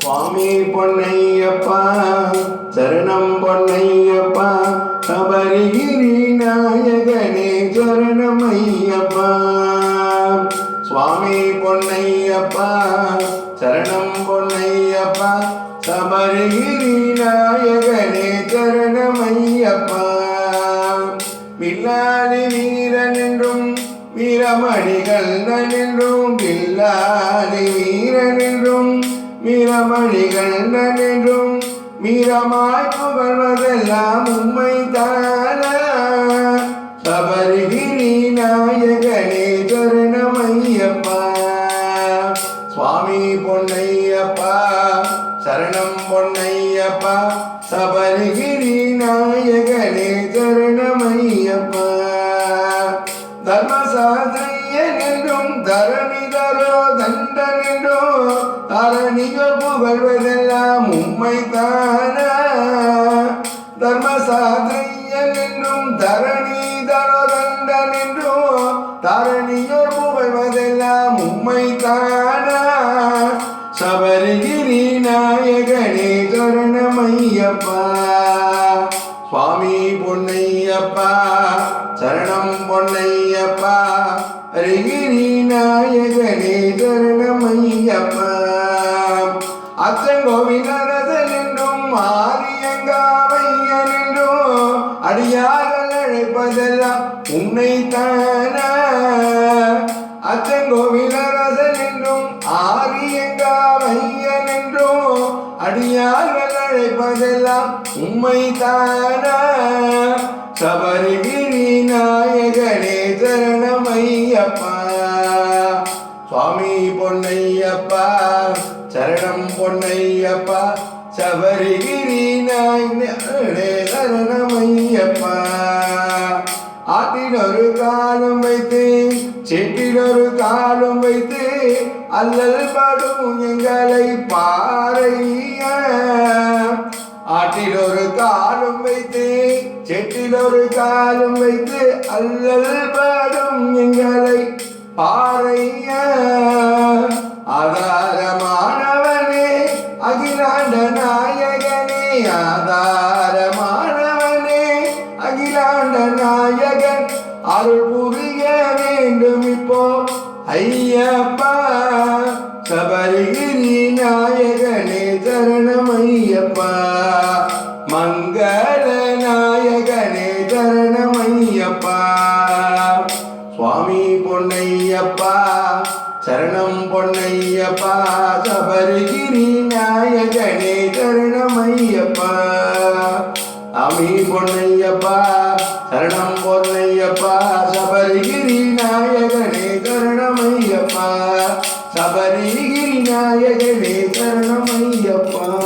சுவாமி பொன்னையப்பா சரணம் பொன்னையப்பா சபரிகிரி நாயகனே சரணம் ஐயப்பா சுவாமி பொன்னையப்பா சரணம் பொன்னையப்பா சபரிகிரி நாயகனே சரணம் ஐயப்பா பில்லாலி வீரன் என்றும் வீரமணிகள் நன்றும் பில்லாலி வீரன் என்றும் வீரமணிகள் நன்றும் வீரமாய் புகழ்வதெல்லாம் உண்மை தான சபரிகிரி நாயகனே சரணமையப்பா சுவாமி பொன்னையப்பா சரணம் பொன்னையப்பா சபரிகிரி நாயகனே சரணமையப்பா தர்மசாஸ்திரியன் என்றும் தரணி தரோதன் தரணியோ புகழ்வதெல்லாம் உண்மை தானா தர்மசாஸ்திரியன் என்றும் தரணி தரோ தண்டன் என்றோ தரணியோ புகழ்வதெல்லாம் உண்மை தானா சபரிகிரி நாயகனே சரணமையப்பா. சுவாமி பொன்னையப்பா சரணம் பொன்னையப்பா. அருகிரி நாயகனே சரணமையப்பா. அச்சங்கோவினரசன் என்றும் ஆரியங்காவையன் என்றும் அடியார்கள் அழைப்பதெல்லாம் உன்னை தானா அச்சங்கோவிலரசன் என்றும் ஆரியங்காவையன் என்றும் அடியார்கள் அழைப்பதெல்லாம் உண்மை தானா சபரிகிரி நாயகனே சரணமையப்பா சுவாமி பொன்னையப்பா சரணம் பொன்னையப்பா சபரிகிரி நாயகனே சரணமையப்பா ஒரு காலம் வைத்து செட்டில் ஒரு காலம் வைத்து அல்லல் படும் எங்களை பாறைய ஆட்டில் ஒரு காலம் வைத்து செட்டில் ஒரு காலம் வைத்து அல்லல் படும் எங்களை பாறைய. ஆதாரமானவனே அகிலாண்ட நாயகனே ஆதாரமானவனே அகிலாண்ட நாயகன் அருள் புரிய வேண்டும் இப்போ. ஐயப்பா சபரிகிரி நாயகனே சரணம் ஐயப்பா. சுவாமி பொன்னையப்பா சரணம் பொன்னையப்பா சபரிகிரி நாயகனே சரணமையப்பா. அமி பொன்னையப்பா சரணம் பொன்னையப்பா சபரிகிரி நாயகனே சரணமையப்பா. சபரிகிரி நாயகனே சரணமையப்பா.